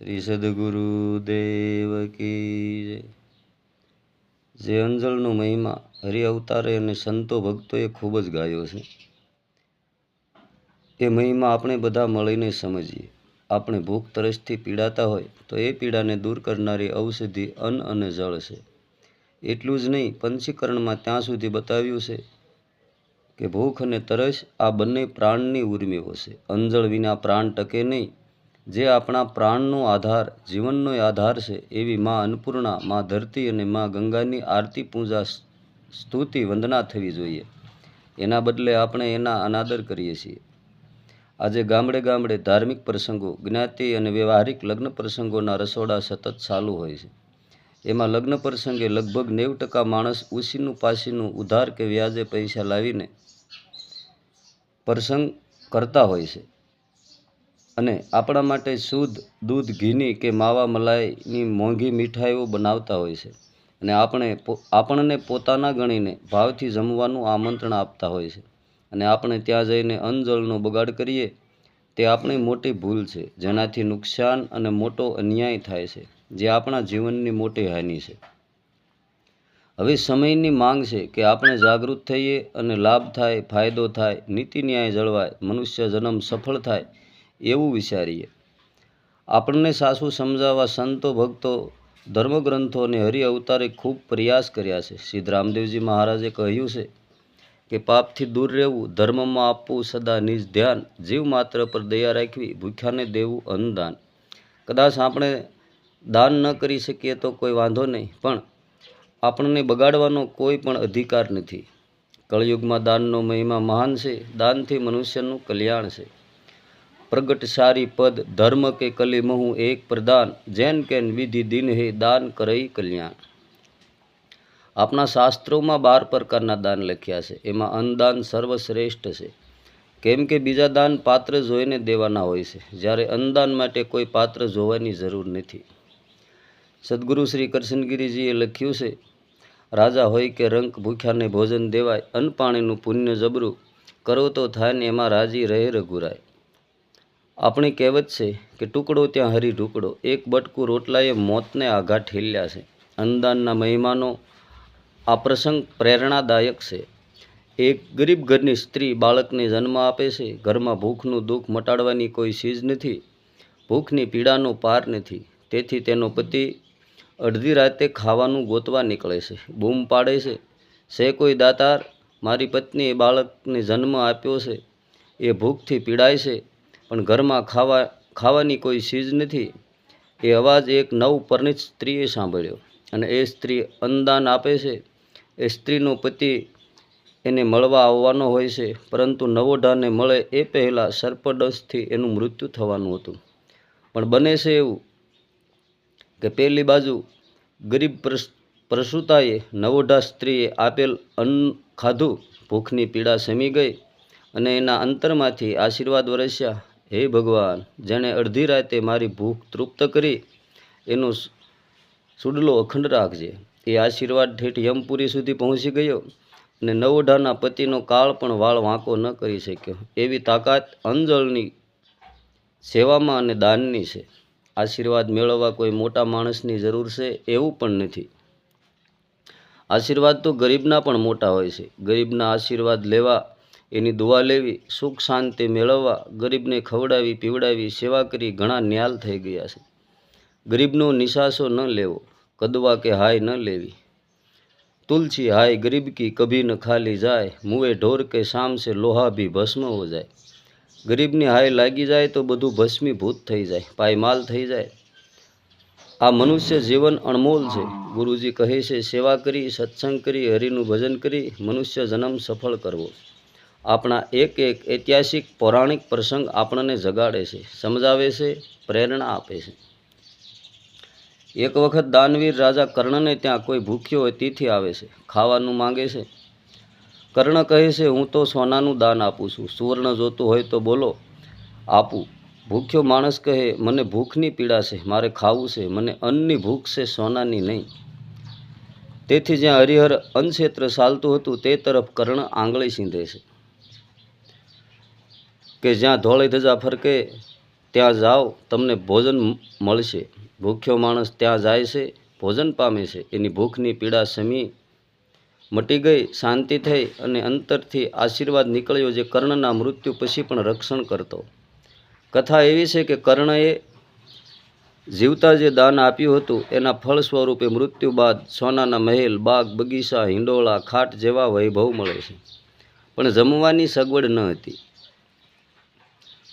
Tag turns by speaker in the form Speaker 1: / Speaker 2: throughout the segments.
Speaker 1: શ્રી સદગુરુદેવ કી. જે અંજળનો મહિમા, હરિ અવતારે અને સંતો ભક્તોએ ખૂબ જ ગાયો છે. એ મહિમા આપણે બધા મળીને સમજીએ. આપણે ભૂખ તરસથી પીડાતા હોય, તો એ પીડાને દૂર કરનારી ઔષધિ અન્ન અને જળ છે. એટલું જ નહીં, પંચીકરણમાં ત્યાં સુધી બતાવ્યું છે કે ભૂખ અને તરસ આ બંને પ્રાણની ઉર્મિઓ છે. અંજળ વિના પ્રાણ ટકે નહીં જે આપણા પ્રાણનો આધાર, જીવનનો આધાર છે, એવી મા અન્નપૂર્ણા, મા ધરતી અને મા ગંગાની આરતી પૂજા સ્તુતિ, વંદના થવી જોઈએ. એના બદલે આપણે એના અનાદર કરીએ છીએ. આજે ગામડે ગામડે ધાર્મિક પ્રસંગો, જ્ઞાતિ અને વ્યવહારિક લગ્ન પ્રસંગોના રસોડા સતત ચાલુ હોય છે. એમાં લગ્ન પ્રસંગે લગભગ નેવ ટકા માણસ ઉસીનું પાસીનું ઉધાર કે વ્યાજે પૈસા લાવીને પ્રસંગ કરતા હોય છે. અને આપણા માટે શુદ્ધ દૂધ, ઘીની કે માવા મલાઈની મોંઘી મીઠાઈઓ બનાવતા હોય છે. અને આપણે આપણને પોતાના ગણીને ભાવથી જમવાનું આમંત્રણ આપતા હોય છે. અને આપણે ત્યાં જઈને અન્નજળનો બગાડ કરીએ, તે આપણી મોટી ભૂલ છે, જેનાથી નુકસાન અને મોટો અન્યાય થાય છે, જે આપણા જીવનની મોટી હાનિ છે. હવે સમયની માંગ છે કે આપણે જાગૃત થઈએ અને લાભ થાય, ફાયદો થાય, નીતિ ન્યાય જળવાય, મનુષ્ય જન્મ સફળ થાય એવું વિચારીએ. આપણને સાસુ સમજાવવા સંતો, ભક્તો ધર્મગ્રંથો અને હરિ અવતારે ખૂબ પ્રયાસ કર્યા છે. સિદ્ધ રામદેવજી મહારાજે કહ્યું છે કે, પાપથી દૂર રહેવું, ધર્મમાં આપવું સદા નિજ ધ્યાન, જીવ માત્ર પર દયા રાખવી, ભૂખ્યાને દેવું અન્નદાન. કદાચ આપણે દાન ન કરી શકીએ તો કોઈ વાંધો નહીં, પણ આપણને બગાડવાનો કોઈ પણ અધિકાર નથી. કળયુગમાં દાનનો મહિમા મહાન છે. દાનથી મનુષ્યનું કલ્યાણ છે. પ્રગટ સારી પદ ધર્મ કે કલી મહુ એક પ્રદાન, જેન કેન વિધિ દિન હે દાન કરઈ કલ્યાણ. આપણા શાસ્ત્રોમાં બાર પ્રકારના દાન લખ્યા છે. એમાં અન્નદાન સર્વશ્રેષ્ઠ છે. કેમ કે બીજા દાન પાત્ર જોઈને દેવાના હોય છે. જ્યારે અન્નદાન માટે કોઈ પાત્ર જોવાની જરૂર નથી. સદગુરુ શ્રી કરશનગીરીજીએ લખ્યું છે, રાજા હોય કે રંક ભૂખ્યાને ભોજન દેવાય, અન્ન પાણીનું પુણ્ય જબરું કરો તો થાય ને એમાં રાજી રહે રઘુરાય. આપણી કહેવત છે કે ટુકડો ત્યાં હરી ઢુકડો. એક બટકું રોટલાએ મોતને આઘા ઠેલ્યા છે. અન્નદાનના મહિમાનો આ પ્રસંગ પ્રેરણાદાયક છે. એક ગરીબ ઘરની સ્ત્રી બાળકને જન્મ આપે છે. ઘરમાં ભૂખનું દુઃખ મટાડવાની કોઈ ચીજ નથી. ભૂખની પીડાનો પાર નથી. તેથી તેનો પતિ અડધી રાતે ખાવાનું ગોતવા નીકળે છે. બૂમ પાડે છે. છે કોઈ દાતાર, મારી પત્નીએ બાળકને જન્મ આપ્યો છે. એ ભૂખથી પીડાય છે. પણ ઘરમાં ખાવા, ખાવાની કોઈ ચીજ નથી. એ અવાજ એક નવ પરણિત સ્ત્રીએ સાંભળ્યો અને એ સ્ત્રી અન્નદાન આપે છે. એ સ્ત્રીનો પતિ એને મળવા આવવાનો હોય છે, પરંતુ નવોઢાને મળે એ પહેલાં સર્પડસથી એનું મૃત્યુ થવાનું હતું. પણ બને છે એવું કે પહેલી બાજુ ગરીબ પ્રસ- પ્રસૂતાએ નવોઢા સ્ત્રીએ આપેલ અન્ન ખાધું, ભૂખની પીડા સમી ગઈ અને એના અંતરમાંથી આશીર્વાદ વરસ્યા. હે ભગવાન, જેણે અડધી રાતે મારી ભૂખ તૃપ્ત કરી, એનો સુડલો અખંડ રાખજે. એ આશીર્વાદ ઠેઠ યમપુરી સુધી પહોંચી ગયો અને નવોઢાના પતિનો કાળ પણ વાળ વાંકો ન કરી શક્યો. એવી તાકાત અંજળની સેવામાં અને દાનની છે. આશીર્વાદ મેળવવા કોઈ મોટા માણસની જરૂર છે એવું પણ નથી. આશીર્વાદ તો ગરીબના પણ મોટા હોય છે. ગરીબના આશીર્વાદ લેવા એની દુઆ લેવી, સુખ શાંતિ મેળવવા, ગરીબને ખવડાવી, પીવડાવી, સેવા કરી ઘણા ન્યાલ થઈ ગયા છે. ગરીબનો નિશાસો ન લેવો, કદવા કે હાય ન લેવી. તુલસી હાય, ગરીબ કી કભી ન ખાલી જાય, મુએ ઢોર કે શામ સે લોહા ભી ભસ્મ હો જાય. ગરીબની હાય લાગી જાય તો બધું ભસ્મીભૂત થઈ જાય, પાયમાલ થઈ જાય. આ મનુષ્ય જીવન અણમોલ છે. ગુરુજી કહે છે, સેવા કરી, સત્સંગ કરી, હરિનું ભજન કરી, મનુષ્ય જન્મ સફળ કરવો. આપણા એક એક ઐતિહાસિક પૌરાણિક પ્રસંગ આપણને જગાડે છે, સમજાવે છે, પ્રેરણા આપે છે. એક વખત દાનવીર રાજા કર્ણને ત્યાં કોઈ ભૂખ્યો હોય તિથિ આવે છે, ખાવાનું માંગે છે. કર્ણ કહે છે, હું તો સોનાનું દાન આપું છું, સુવર્ણ જોતું હોય તો બોલો, આપું. ભૂખ્યો માણસ કહે, મને ભૂખની પીડા છે, મારે ખાવું છે, મને અન્નની ભૂખ છે, સોનાની નહીં. તેથી જ્યાં હરિહર અન્નક્ષેત્ર ચાલતું હતું તે તરફ કર્ણ આંગળી સીંધે છે. કે જ્યાં ધોળી ધજા ફરકે, ત્યાં જાઓ, તમને ભોજન મળશે. ભૂખ્યો માણસ ત્યાં જાય છે, ભોજન પામે છે. એની ભૂખની પીડા શમી મટી ગઈ, શાંતિ થઈ અને અંતરથી આશીર્વાદ નીકળ્યો જે કર્ણના મૃત્યુ પછી પણ રક્ષણ કરતો. કથા એવી છે કે કર્ણએ જીવતા જે દાન આપ્યું હતું, એના ફળ સ્વરૂપે મૃત્યુ બાદ સોનાના મહેલ, બાગ, બગીચા, હિંડોળા, ખાટ જેવા વૈભવ મળે છે. પણ જમવાની સગવડ ન હતી.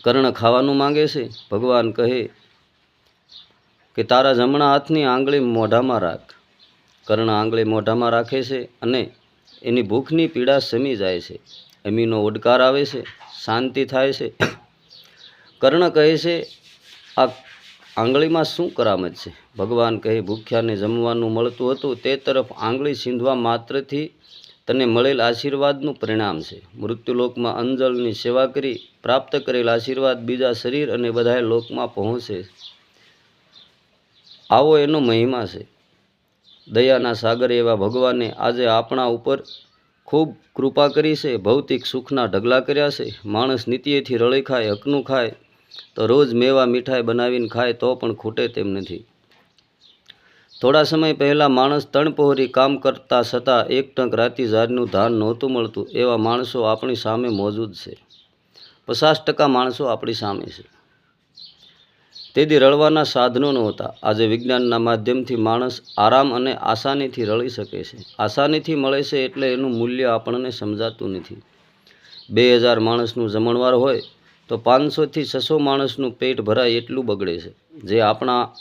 Speaker 1: કર્ણ ખાવાનું માંગે છે, ભગવાન કહે કે તારા જમણા હાથની આંગળી મોઢામાં રાખ. કર્ણ આંગળી મોઢામાં રાખે છે અને એની ભૂખની પીડા શમી જાય છે. અમીનો ઓડકાર આવે છે, શાંતિ થાય છે. કર્ણ કહે છે, આ આંગળીમાં શું કરામત છે? ભગવાન કહે, ભૂખ્યાને જમવાનું મળતું હતું તે તરફ આંગળી સીંધવા માત્રથી તને મળેલ આશીર્વાદનું પરિણામ છે. મૃત્યુલોકમાં અંજળની સેવા કરી, પ્રાપ્ત કરેલ આશીર્વાદ બીજા શરીર અને બધા લોકમાં પહોંચે. આવો એનો મહિમા છે. દયાના સાગર એવા ભગવાને આજે આપણા ઉપર ખૂબ કૃપા કરી છે, ભૌતિક સુખના ઢગલા કર્યા છે. માણસ નીતિએથી રળી ખાય હકનું ખાય, તો રોજ મેવા મીઠાઈ બનાવીને ખાય તો પણ ખૂટે તેમ નથી. થોડા સમય પહેલાં માણસ તણપહોરી કામ કરતા છતાં એક ટંક રાતી ઝાડનું ધાન નહોતું મળતું, એવા માણસો આપણી સામે મોજૂદ છે. પચાસ ટકા માણસો આપણી સામે છે. તેથી રળવાના સાધનો નહોતા. આજે વિજ્ઞાનના માધ્યમથી માણસ આરામ અને આસાનીથી રળી શકે છે. આસાનીથી મળે છે એટલે એનું મૂલ્ય આપણને સમજાતું નથી. બે હજાર માણસનું જમણવાર હોય તો પાંચસોથી છસો માણસનું પેટ ભરાય એટલું બગડે છે. જે આપણા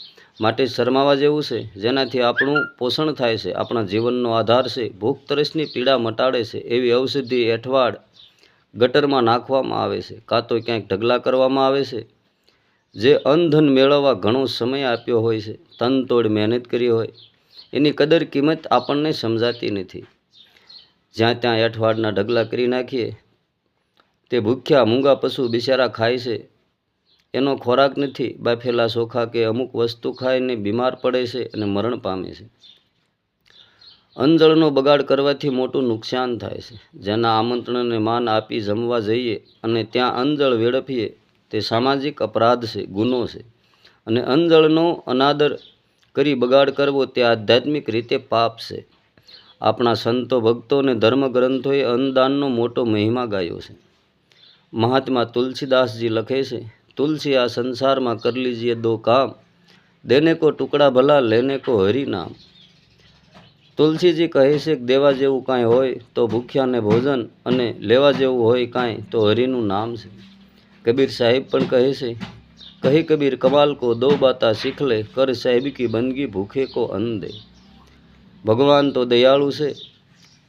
Speaker 1: માટે શરમાવા જેવું છે. જેનાથી આપણું પોષણ થાય છે, આપણા જીવનનો આધાર છે, ભૂખ તરસની પીડા મટાડે છે, એવી ઔષધિ એઠવાડ ગટરમાં નાખવામાં આવે છે, કાં તો ક્યાંક ઢગલા કરવામાં આવે છે. જે અનધન મેળવવા ઘણો સમય આપ્યો હોય છે, તનતોડ મહેનત કરી હોય, એની કદર કિંમત આપણને સમજાતી નથી. જ્યાં ત્યાં એઠવાડના ઢગલા કરી નાખીએ, તે ભૂખ્યા મૂંગા પશુ બિચારા ખાય છે એનો ખોરાક નથી બાફેલા ચોખા કે અમુક વસ્તુ ખાઈને બીમાર પડે છે અને મરણ પામે છે. અંજળનો બગાડ કરવાથી મોટું નુકસાન થાય છે. જેના આમંત્રણને માન આપી જમવા જઈએ અને ત્યાં અંજળ વેડફીએ, તે સામાજિક અપરાધ છે, ગુનો છે. અને અંજળનો અનાદર કરી બગાડ કરવો તે આધ્યાત્મિક રીતે પાપ છે. આપણા સંતો, ભક્તો અને ધર્મગ્રંથોએ અન્નદાનનો મોટો મહિમા ગાયો છે. મહાત્મા તુલસીદાસજી લખે છે તુલસી આ સંસારમાં કર લીજીએ દો કામ. દેને કો ટુકડા ભલા, લેને કો હરિ નામ. તુલસીજી કહે છે કે દેવા જેવું કાંઈ હોય તો ભૂખ્યાને ભોજન અને લેવા જેવું હોય કાંઈ તો હરિનું નામ છે. કબીર સાહેબ પણ કહે છે, કહી કબીર, કમાલ કો દો બાતા શીખ લે કર સાહેબ કી બંદગી ભૂખે કો અન્ન દે ભગવાન તો દયાળુ છે,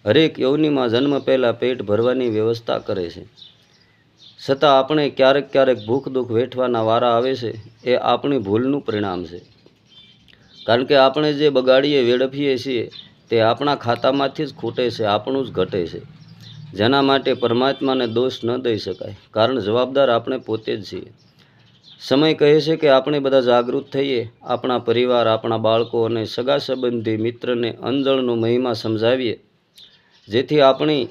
Speaker 1: હરેક યૌનીમાં જન્મ પહેલાં પેટ ભરવાની વ્યવસ્થા કરે છે. છતાં આપણે ક્યારેક ક્યારેક ભૂખ દુઃખ વેઠવાના વારા આવે છે, એ આપણી ભૂલનું પરિણામ છે. કારણ કે આપણે જે બગાડીએ, વેડફીએ છીએ, તે આપણા ખાતામાંથી જ ખૂટે છે, આપણું જ ઘટે છે. જેના માટે પરમાત્માને દોષ ન દઈ શકાય. કારણ જવાબદાર આપણે પોતે જ છીએ. સમય કહે છે કે આપણે બધા જાગૃત થઈએ, આપણા પરિવાર, આપણા બાળકો અને સગા સંબંધી મિત્રને અંજળનો મહિમા સમજાવીએ. જેથી આપણી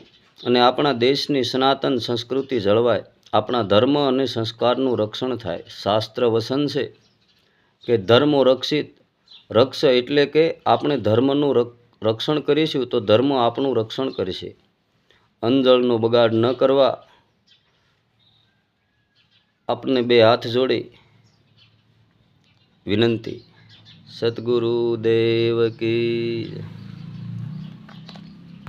Speaker 1: અને આપણા દેશની સનાતન સંસ્કૃતિ જળવાય. આપણા ધર્મ અને સંસ્કારનું રક્ષણ થાય. શાસ્ત્ર વસન છે કે ધર્મો રક્ષિત. રક્ષ એટલે કે આપણે ધર્મનું રક- રક્ષણ કરીશું તો ધર્મ આપણું રક્ષણ કરશે. અંજળનો બગાડ ન કરવા. આપને બે હાથ જોડી. વિનંતી. સદગુરુ દેવ.